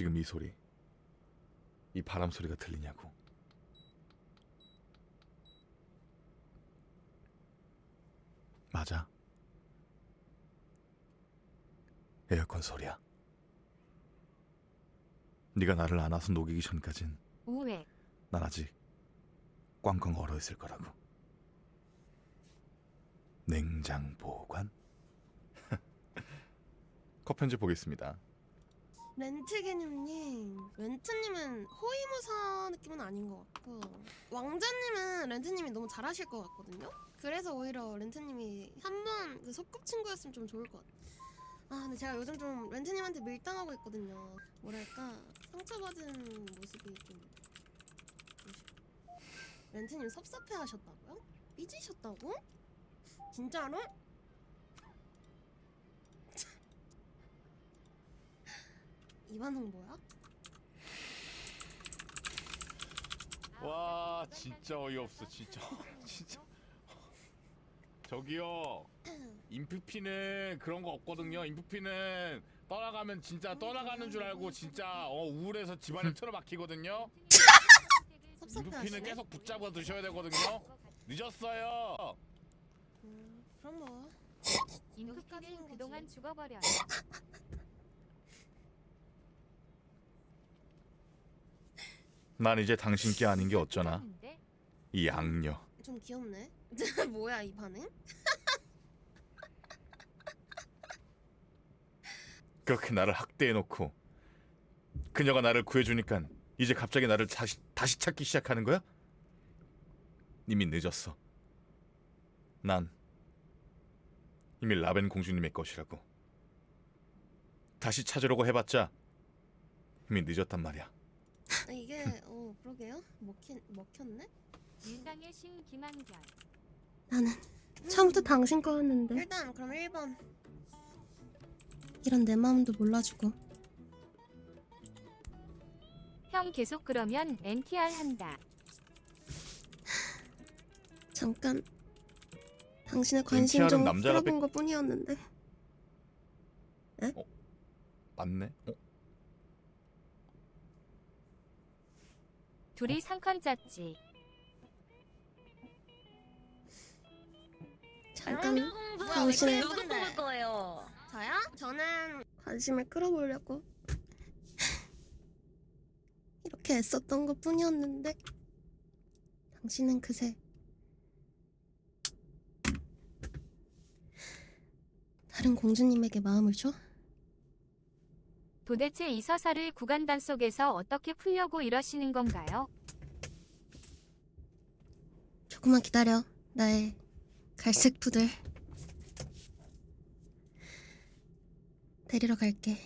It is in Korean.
지금 이 소리, 이 바람 소리가 들리냐고. 맞아. 에어컨 소리야. 네가 나를 안아서 녹이기 전까진 우회. 난 아직 꽝꽝 얼어 있을 거라고. 냉장 보관. 컷 편집 보겠습니다. 렌트 개념님 렌트님은 호위무사 느낌은 아닌 것 같고 왕자님은 렌트님이 너무 잘하실 것 같거든요 그래서 오히려 렌트님이 한번 그 소꿉친구였으면 좀 좋을 것 같아 아 근데 제가 요즘 좀 렌트님한테 밀당하고 있거든요 뭐랄까 상처받은 모습이 좀. 렌트님 섭섭해 하셨다고요? 삐지셨다고? 진짜로? 이 반응 뭐야? 와 진짜 어이없어 진짜 진짜 저기요 인프피는 그런 거 없거든요 인프피는 떠나가면 진짜 떠나가는 줄 알고 진짜 어 우울해서 집안에 틀어박히거든요 인프피는 섭섭해하시네. 계속 붙잡아 두셔야 되거든요 늦었어요 음, 그럼 뭐 인프피는 그동안. 죽어버려. 난 이제 당신께 아닌 게 어쩌나? 이 악녀 좀 귀엽네. 뭐야 이 반응? 그렇게 나를 학대해놓고 그녀가 나를 구해주니까 이제 갑자기 나를 다시, 다시 찾기 시작하는 거야? 이미 늦었어 난 이미 라벤 공주님의 것이라고 다시 찾으려고 해봤자 이미 늦었단 말이야 아, 이게 어 그러게요. 먹힌 먹혔네. 일상의 신 김한결. 나는 처음부터 당신 거였는데. 일단 그럼 1번. 이런 내 마음도 몰라주고. 형 계속 그러면 NTR 한다. 잠깐 당신의 관심 NTR 은좀 남자라 끌어본 것 뿐이었는데. 맞네? 어? 둘이 상컨 짰지. 잠깐 뭐야, 당신의 누구 뽑을 거예요? 저요? 저는 관심을 끌어보려고 이렇게 애썼던 것 뿐이었는데 당신은 그새 다른 공주님에게 마음을 줘? 도대체 이 서사를 구간단 속에서 어떻게 풀려고 이러시는 건가요? 조금만 기다려. 나의 갈색 푸들. 데리러 갈게